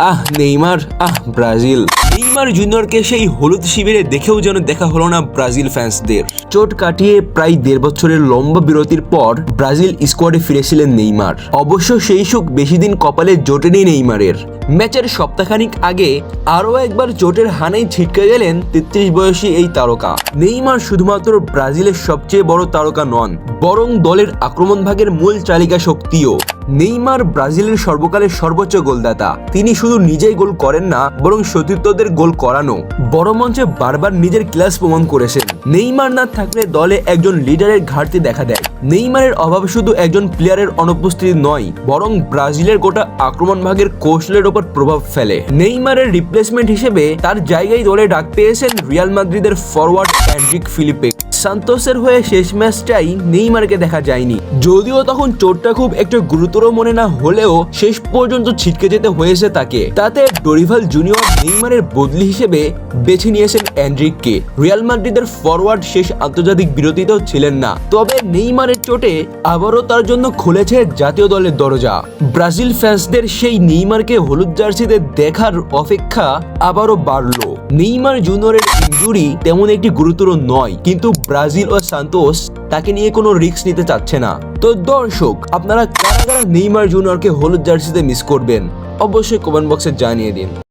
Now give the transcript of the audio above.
আহ, Neymar, আহ, Brazil. Neymar জুনিয়রকে সেই হলুদ শিবিরে দেখেও যেন দেখা হলো না ব্রাজিল ফ্যান্সদের চোট কাটিয়ে প্রায় দেড় বছরের লম্বা বিরতির পর ব্রাজিল স্কোয়াডে ফিরেছিলেন নেইমার। অবশ্য সেই সুখ বেশি দিন কপালে জোটেনি নেইমারের। ম্যাচের সপ্তাহখানিক আগে আরও একবার চোটের হানেই ছিটকে গেলেন তেত্রিশ বয়সী এই তারকা। নেইমার শুধুমাত্র ব্রাজিলের সবচেয়ে বড় তারকা নন, বরং দলের আক্রমণ ভাগের মূল চালিকা শক্তিও। নেইমার ব্রাজিলের সর্বকালের সর্বোচ্চ গোলদাতা। তিনি শুধু নিজেই গোল করেন না, বরং সতীর্থদের গোল করানো। বড় মঞ্চে বারবার নিজের ক্লাস প্রমাণ করেছেন। নেইমার না থাকলে দলে একজন লিডারের ঘাটতি দেখা দেয়। নেইমারের অভাব শুধু একজন প্লেয়ারের অনুপস্থিতি নয়, বরং ব্রাজিলের গোটা আক্রমণ ভাগের কৌশলের ওপর প্রভাব ফেলে। নেইমারের রিপ্লেসমেন্ট হিসেবে তার জায়গায় দলে ডাক পেয়েছেন রিয়াল মাদ্রিদের ফরওয়ার্ড অ্যান্ড্রিক ফিলিপে সান্তোসের হয়ে শেষ ম্যাচটাই নেইমারকে দেখা যায়নি। যদিও তখন চোটটা খুব একটু গুরুতর মনে না হলেও শেষ পর্যন্ত ছিটকে যেতে হয়েছে তাকে। তাতে ডরিভাল জুনিয়র নেইমারের বদলি হিসেবে বেছে নিয়েছেন অ্যান্ড্রিককে রিয়াল মাদ্রিদের ফরওয়ার্ড শেষ আন্তর্জাতিক বিরতিতেও ছিলেন না। তবে নেইমারের চোটে আবারও তার জন্য খুলেছে জাতীয় দলের দরজা। ব্রাজিল ফ্যান্সদের সেই নেইমারকে হলুদ জার্সিতে দেখার অপেক্ষা আবারও বাড়লো। নেইমার জুনিয়রের ইনজুরি তেমন একটি গুরুতর নয়, কিন্তু ব্রাজিল ও সান্তোস তাকে নিয়ে কোনো রিস্ক নিতে চাচ্ছে না। তো দর্শক, আপনারা কারা কারা নেইমার জুনিয়রকে হলুদ জার্সিতে মিস করবেন? অবশ্যই কমেন্ট বক্সে জানিয়ে দিন।